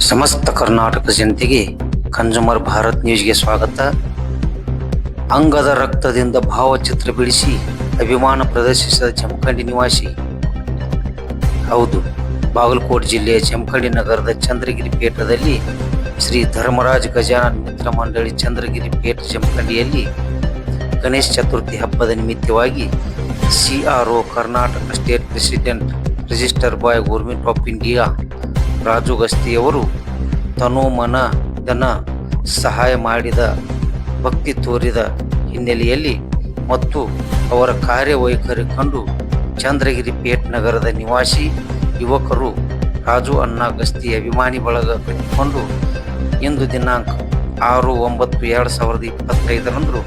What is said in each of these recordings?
ಸಮಸ್ತ ಕರ್ನಾಟಕ ಜನತೆಗೆ ಕಂಜುಮರ್ ಭಾರತ್ ನ್ಯೂಸ್ಗೆ ಸ್ವಾಗತ. ಅಂಗದ ರಕ್ತದಿಂದ ಭಾವಚಿತ್ರ ಬಿಡಿಸಿ ಅಭಿಮಾನ ಪ್ರದರ್ಶಿಸಿದ ಜಮಖಂಡಿ ನಿವಾಸಿ. ಹೌದು, ಬಾಗಲಕೋಟೆ ಜಿಲ್ಲೆಯ ಜಮಖಂಡಿ ನಗರದ ಚಂದ್ರಗಿರಿ ಪೇಟದಲ್ಲಿ ಶ್ರೀ ಧರ್ಮರಾಜ್ ಗಜಾನನ್ ಮಿತ್ರ ಮಂಡಳಿ ಚಂದ್ರಗಿರಿ ಪೇಟ ಜಮಖಂಡಿಯಲ್ಲಿ ಗಣೇಶ ಚತುರ್ಥಿ ಹಬ್ಬದ ನಿಮಿತ್ತವಾಗಿ CRO Karnataka state president register by government of India Raju ಗಸ್ತಿಯವರು ತನು ಮನ ಧನ ಸಹಾಯ ಮಾಡಿದ, ಭಕ್ತಿ ತೋರಿದ ಹಿನ್ನೆಲೆಯಲ್ಲಿ ಮತ್ತು ಅವರ ಕಾರ್ಯವೈಖರಿ ಕಂಡು ಚಂದ್ರಗಿರಿ ಪೇಟ್ ನಗರದ ನಿವಾಸಿ ಯುವಕರು ರಾಜು ಅಣ್ಣ ಗಸ್ತಿ ಅಭಿಮಾನಿ ಬಳಗ ಕಟ್ಟಿಕೊಂಡು ಇಂದು ದಿನಾಂಕ ಆರು ಒಂಬತ್ತು ಎರಡು ಸಾವಿರದ ಇಪ್ಪತ್ತೈದರಂದು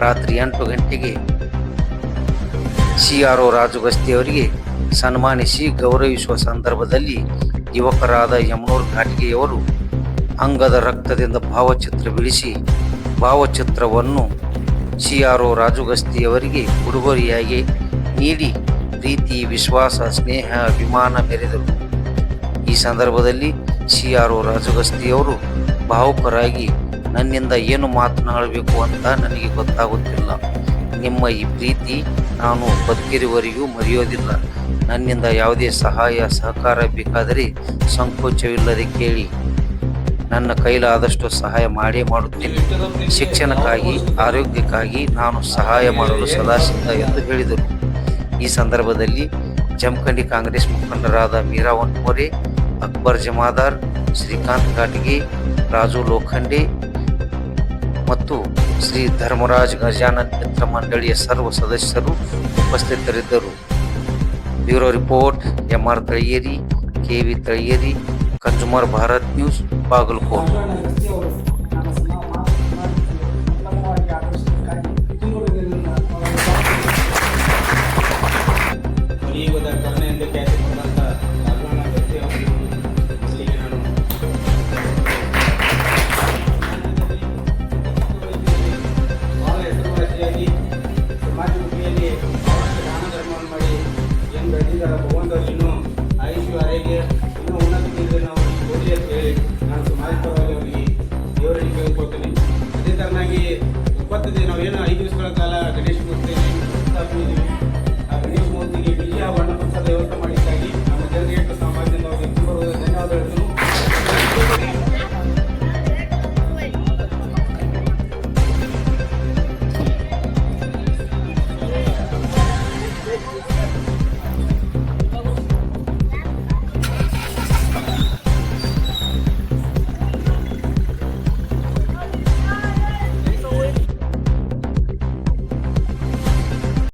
ರಾತ್ರಿ ಎಂಟು ಗಂಟೆಗೆ ಸಿ ಆರ್ ಒ ರಾಜು ಗಸ್ತಿಯವರಿಗೆ ಸನ್ಮಾನಿಸಿ ಗೌರವಿಸುವ ಸಂದರ್ಭದಲ್ಲಿ ಯುವಕರಾದ ಯಮನೂರ್ ಘಾಟಿಗೆಯವರು ಅಂಗದ ರಕ್ತದಿಂದ ಭಾವಚಿತ್ರ ಬಿಡಿಸಿ ಭಾವಚಿತ್ರವನ್ನು ಸಿ ಆರ್ ಒ ರಾಜುಗಸ್ತಿಯವರಿಗೆ ಉಡುಗೊರೆಯಾಗಿ ನೀಡಿ ಪ್ರೀತಿ, ವಿಶ್ವಾಸ, ಸ್ನೇಹ, ಅಭಿಮಾನ ಮೆರೆದರು. ಈ ಸಂದರ್ಭದಲ್ಲಿ ಸಿ ಆರ್ ಒ ರಾಜುಗಸ್ತಿಯವರು ಭಾವುಕರಾಗಿ, ನನ್ನಿಂದ ಏನು ಮಾತನಾಡಬೇಕು ಅಂತ ನನಗೆ ಗೊತ್ತಾಗುತ್ತಿಲ್ಲ. ನಿಮ್ಮ ಈ ಪ್ರೀತಿ ನಾನು ಬದುಕಿರುವವರೆಗೂ ಮರೆಯೋದಿಲ್ಲ. ನನ್ನಿಂದ ಯಾವುದೇ ಸಹಾಯ, ಸಹಕಾರ ಬೇಕಾದರೆ ಸಂಕೋಚವಿಲ್ಲದೆ ಕೇಳಿ. ನನ್ನ ಕೈಲಾದಷ್ಟು ಸಹಾಯ ಮಾಡೇ ಮಾಡುತ್ತೇನೆ. ಶಿಕ್ಷಣಕ್ಕಾಗಿ, ಆರೋಗ್ಯಕ್ಕಾಗಿ ನಾನು ಸಹಾಯ ಮಾಡಲು ಸದಾ ಸಿದ್ಧ ಎಂದು ಹೇಳಿದರು. ಈ ಸಂದರ್ಭದಲ್ಲಿ ಜಮಖಂಡಿ ಕಾಂಗ್ರೆಸ್ ಮುಖಂಡರಾದ ಮೀರಾ ವನ್ಮೋರೆ ಅಕ್ಬರ್ ಜಮಾದಾರ್, ಶ್ರೀಕಾಂತ್ ಘಾಟಿಗೆ ರಾಜು ಲೋಖಂಡೆ ಮತ್ತು ಶ್ರೀ ಧರ್ಮರಾಜ್ ಗಜಾನನ್ ಮಿತ್ರ ಮಂಡಳಿಯ ಸರ್ವ ಸದಸ್ಯರು ಉಪಸ್ಥಿತರಿದ್ದರು. ब्यूरो रिपोर्ट एम आर तैयरी के वी तैयरी कंज्यूमर भारत न्यूज़ बागलकोट।